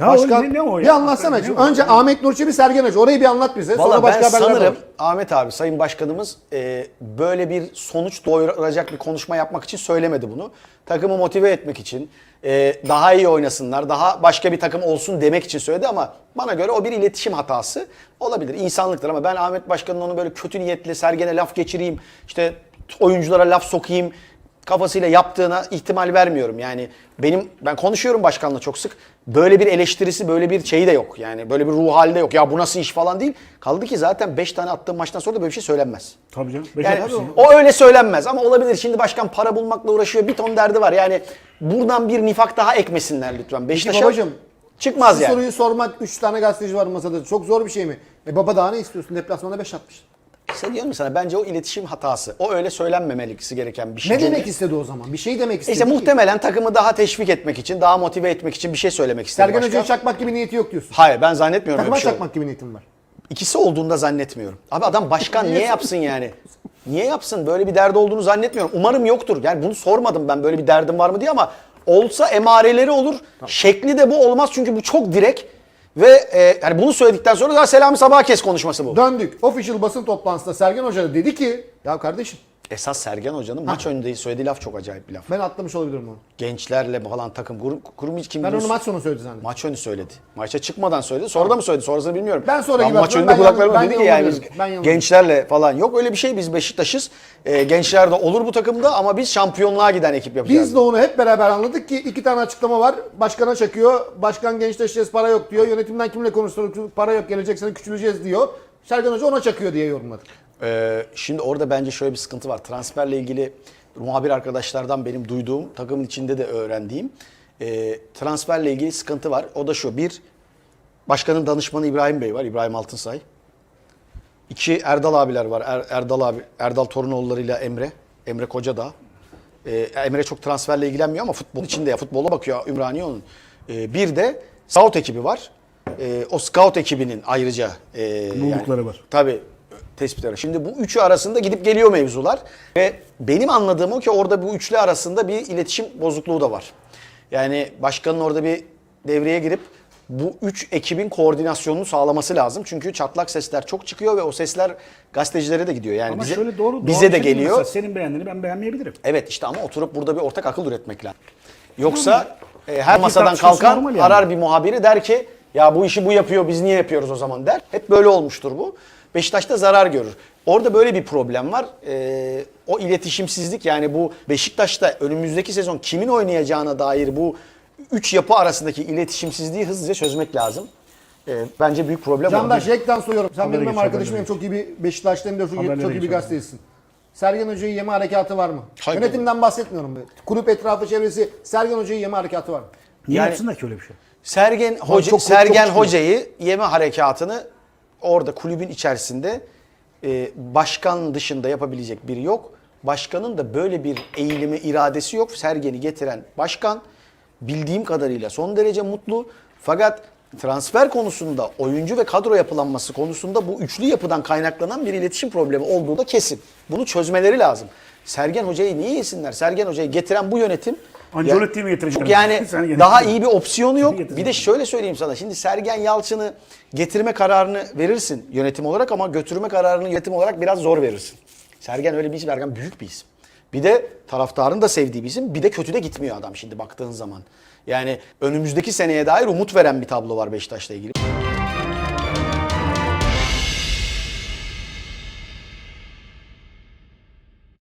Ha, Başkan, o ne- ne o ya? Bir anlatsana. Ne Şimdi? Önce Ahmet Nur Çebi, Sergen Hoca. Orayı bir anlat bize. Valla Sonra başka ben sanırım var. Ahmet abi Sayın Başkanımız e, böyle bir sonuç doyuracak bir konuşma yapmak için söylemedi bunu. Takımı motive etmek için, e, daha iyi oynasınlar, daha başka bir takım olsun demek için söyledi ama bana göre o bir iletişim hatası olabilir. İnsanlıktır ama ben Ahmet Başkan'ın onu böyle kötü niyetle Sergen'e laf geçireyim, işte oyunculara laf sokayım kafasıyla yaptığına ihtimal vermiyorum. Yani benim ben konuşuyorum başkanla çok sık. Böyle bir eleştirisi, böyle bir şeyi de yok. Yani böyle bir ruh hali de yok. Ya bu nasıl iş falan değil. Kaldı ki zaten 5 tane attığım maçtan sonra da böyle bir şey söylenmez. Tabii canım. Beş Yani atmışsın. o öyle söylenmez ama olabilir. Şimdi başkan para bulmakla uğraşıyor. Bir ton derdi var. Yani buradan bir nifak daha ekmesinler lütfen. Beşiktaş'a babacım, çıkmaz Bu yani. soruyu sormak 3 tane gazeteci var masada. Çok zor bir şey mi? E baba daha ne istiyorsun? Deplasmanda 5 atmış. İşte diyorum sana bence o iletişim hatası. O öyle söylenmemelisi gereken bir şey. Ne demek istedi o zaman? Bir şey demek istedi. İşte ki. muhtemelen takımı daha teşvik etmek için, daha motive etmek için bir şey söylemek istedi Sergen. Hoca'yı çakmak gibi niyeti yok diyorsun. Hayır ben zannetmiyorum öyle Takıma bir şey. çakmak gibi niyetim var. İkisi olduğunda zannetmiyorum. Abi adam başkan niye yapsın yani? Niye yapsın? Böyle bir derdi olduğunu zannetmiyorum. Umarım yoktur. Yani bunu sormadım ben böyle bir derdim var mı diye ama olsa emareleri olur. Şekli de bu olmaz çünkü bu çok direkt. Ve e, yani bunu söyledikten sonra daha selamı sabah kes konuşması bu. Döndük. Official basın toplantısında Sergen Hoca da dedi ki ya kardeşim Esas Sergen Hoca'nın maç önünde söylediği laf çok acayip bir laf. ben atlamış olabilirim onu. Gençlerle falan takım kurum, kurum hiç kim Ben onu maç sonu söyledi zannettim. Maç önü söyledi. Maça çıkmadan söyledi. Sonra da mı söyledi? Sonrasını bilmiyorum. Ben sonra gibi maç hatırlıyorum. önünde Ben kulaklarıma yanıldım. dedi Ben ki yani biz yanıldım. Ben yanıldım. gençlerle falan yok. Öyle bir şey biz Beşiktaş'ız. Ee, gençler de olur bu takımda ama biz şampiyonluğa giden ekip yapacağız. Biz de onu hep beraber anladık ki iki tane açıklama var. Başkana çakıyor. Başkan gençleşeceğiz para yok diyor. Yönetimden kimle konuşuyoruz para yok gelecek sene küçüleceğiz diyor. Sergen Hoca ona çakıyor diye yorumladık. Ee, şimdi orada bence şöyle bir sıkıntı var. Transferle ilgili muhabir arkadaşlardan benim duyduğum, takımın içinde de öğrendiğim e, transferle ilgili sıkıntı var. O da şu. Bir, başkanın danışmanı İbrahim Bey var. İbrahim Altınsay. İki Erdal abiler var. Er- Erdal abi, Erdal Torunoğulları'yla Emre. Emre Kocadağ. Ee, Emre çok transferle ilgilenmiyor ama futbol içinde ya futbola bakıyor Ümraniye onun. Ee, bir de scout ekibi var. Ee, o scout ekibinin ayrıca e, Buldukları var. Tabii tespitleri. Şimdi bu üçü arasında gidip geliyor mevzular ve benim anladığım o ki orada bu üçlü arasında bir iletişim bozukluğu da var. Yani başkanın orada bir devreye girip bu üç ekibin koordinasyonunu sağlaması lazım. Çünkü çatlak sesler çok çıkıyor ve o sesler gazetecilere de gidiyor. Yani Ama bize, şöyle doğru, doğru bize de şey geliyor. Mesela senin beğendiğini ben beğenmeyebilirim. Evet işte ama oturup burada bir ortak akıl üretmek lazım. Yoksa e, her Herkes masadan kalkan yani. arar bir muhabiri der ki ya bu işi bu yapıyor biz niye yapıyoruz o zaman der. Hep böyle olmuştur bu. Beşiktaş'ta zarar görür. Orada böyle bir problem var. E, o iletişimsizlik yani bu Beşiktaş'ta önümüzdeki sezon kimin oynayacağına dair bu üç yapı arasındaki iletişimsizliği hızlıca çözmek lazım. E, bence büyük problem Candaş orada. Yek'ten soruyorum. Sen Habere benim hem geç, arkadaşım hem çok iyi bir Beşiktaş'ta hem de çok, iyi- Haberlere çok iyi bir gazetecisin. Sergen Hoca'yı yeme harekatı var mı? Hayır. Yönetimden bahsetmiyorum. Kulüp etrafı çevresi Sergen Hoca'yı yeme harekatı var mı? Niye Yani- yapsınlar ki öyle bir şey? Sergen Hoca çok- çok Sergen çıkıyor. Hoca'yı yeme harekatını orada kulübün içerisinde e, başkan dışında yapabilecek biri yok. Başkanın da böyle bir eğilimi, iradesi yok. Sergen'i getiren başkan bildiğim kadarıyla son derece mutlu. Fakat transfer konusunda, oyuncu ve kadro yapılanması konusunda bu üçlü yapıdan kaynaklanan bir iletişim problemi olduğu da kesin. Bunu çözmeleri lazım. Sergen Hoca'yı niye yesinler? Sergen Hoca'yı getiren bu yönetim Ancelotti'yi mi getirecekler? Yani daha iyi bir opsiyonu yok. Bir de şöyle söyleyeyim sana. Şimdi Sergen Yalçın'ı getirme kararını verirsin yönetim olarak ama götürme kararını yönetim olarak biraz zor verirsin. Sergen öyle bir isim. Sergen büyük bir isim. Bir de taraftarın da sevdiği bir isim. Bir de kötü de gitmiyor adam şimdi baktığın zaman. Yani önümüzdeki seneye dair umut veren bir tablo var Beşiktaş'la ilgili.